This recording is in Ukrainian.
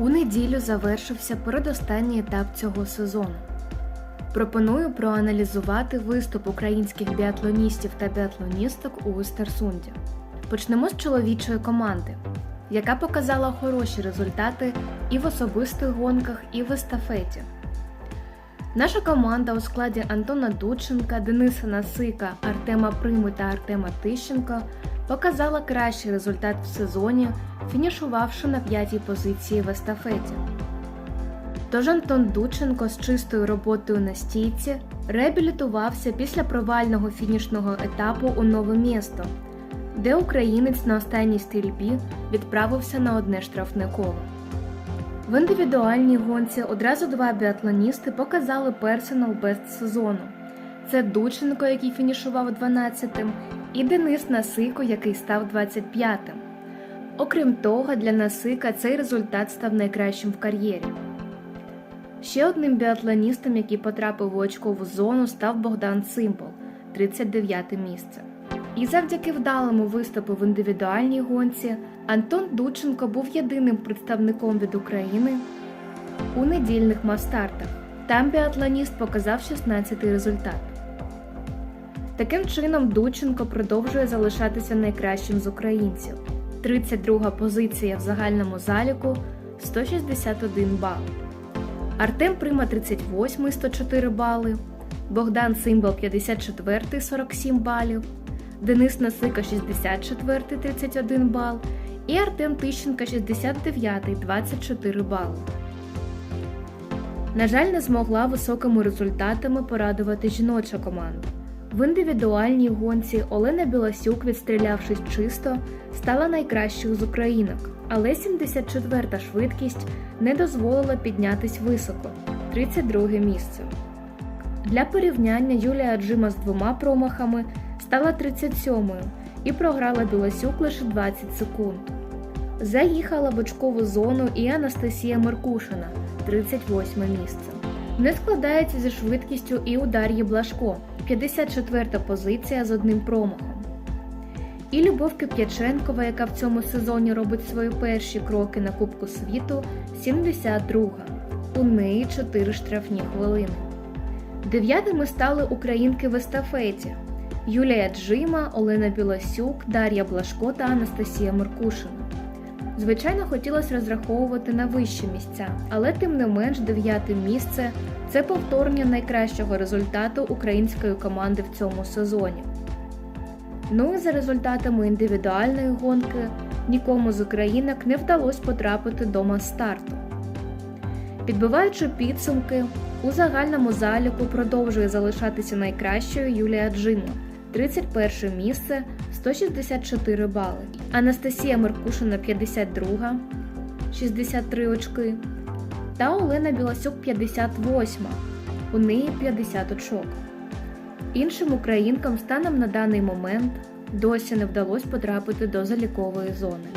У неділю завершився передостанній етап цього сезону. Пропоную проаналізувати виступ українських біатлоністів та біатлоністок у Естерсунді. Почнемо з чоловічої команди, яка показала хороші результати і в особистих гонках, і в естафеті. Наша команда у складі Антона Дудченка, Дениса Насика, Артема Прими та Артема Тищенка показала кращий результат в сезоні, фінішувавши на п'ятій позиції в естафеті. Тож Антон Дудченко з чистою роботою на стійці реабілітувався після провального фінішного етапу у нове місто, де українець на останній стрільбі відправився на одне штрафне коло. В індивідуальній гонці одразу два біатлоністи показали персонал бест сезону. Це Дученко, який фінішував 12-тим, і Денис Насико, який став 25-тим. Окрім того, для Насика цей результат став найкращим в кар'єрі. Ще одним біатлоністом, який потрапив у очкову зону, став Богдан Цимбал, 39 місце. І завдяки вдалому виступу в індивідуальній гонці Антон Дученко був єдиним представником від України у недільних мастартах. Там біатлоніст показав 16-й результат. Таким чином, Дученко продовжує залишатися найкращим з українців. 32 позиція в загальному заліку 161 бал. Артем Прима 38 104 бали, Богдан Симбал 54 47 балів, Денис Насика 64 31 бал і Артем Тищенка 69 24 бали. На жаль, не змогла високими результатами порадувати жіноча команда. В індивідуальній гонці Олена Біласюк, відстрілявшись чисто, стала найкращою з українок, але 74-та швидкість не дозволила піднятись високо 32 місце. Для порівняння Юлія Джима з двома промахами стала 37-ю і програла Біласюк лише 20 секунд. Заїхала в очкову зону і Анастасія Меркушина 38 місце. Не складається зі швидкістю і у Дар'ї Блашко 54 позиція з одним промахом. І Любов Кип'яченкова, яка в цьому сезоні робить свої перші кроки на Кубку світу, 72. У неї 4 штрафні хвилини. Дев'ятими стали українки в естафеті Юлія Джима, Олена Біласюк, Дар'я Блашко та Анастасія Меркушина. Звичайно, хотілося розраховувати на вищі місця, але тим не менш дев'яте місце це повторення найкращого результату української команди в цьому сезоні. Ну і за результатами індивідуальної гонки нікому з українок не вдалося потрапити до мас-старту. Підбиваючи підсумки, у загальному заліку продовжує залишатися найкращою Юлія Джима 31 місце 164 бали. Анастасія Меркушина 52, 63 очки. Та Олена Біласюк 58, у неї 50 очок. Іншим українкам станом на даний момент досі не вдалося потрапити до залікової зони.